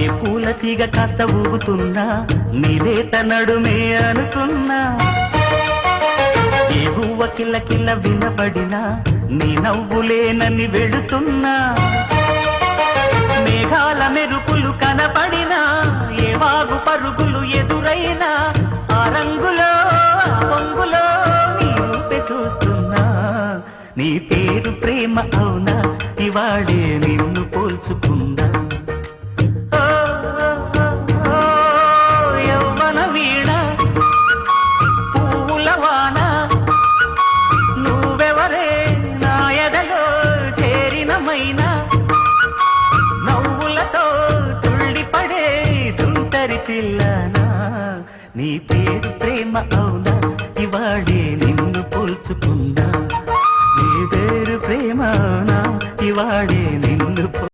ఏ పూల తీగ కాస్త ఊగుతున్నా నీలేత నడుమే అనుకున్నా. ఏ గువ్వ కిల్ల కిల్ల వినబడినా నీ నవ్వులేనని వెళుతున్నా. మేఘాల మెరుపులు కనపడినా ఏ వాగు పరుగులు ఎదురైనా ఆ రంగులో పొంగులో నీ రూపే చూస్తున్నా. నీ పేరు ప్రేమ అవునా ఇవాడే నిన్ను పోల్చుకుందా. చేరినమైనా నవ్వులతో తుళ్ళిపడే తుంటరి పిల్లనా? నీ పేరు ప్రేమ అవునా? ఇవాళే నిన్ను పోల్చుకుందా నీ పేరు ప్రేమ అవునా? ఇవాళే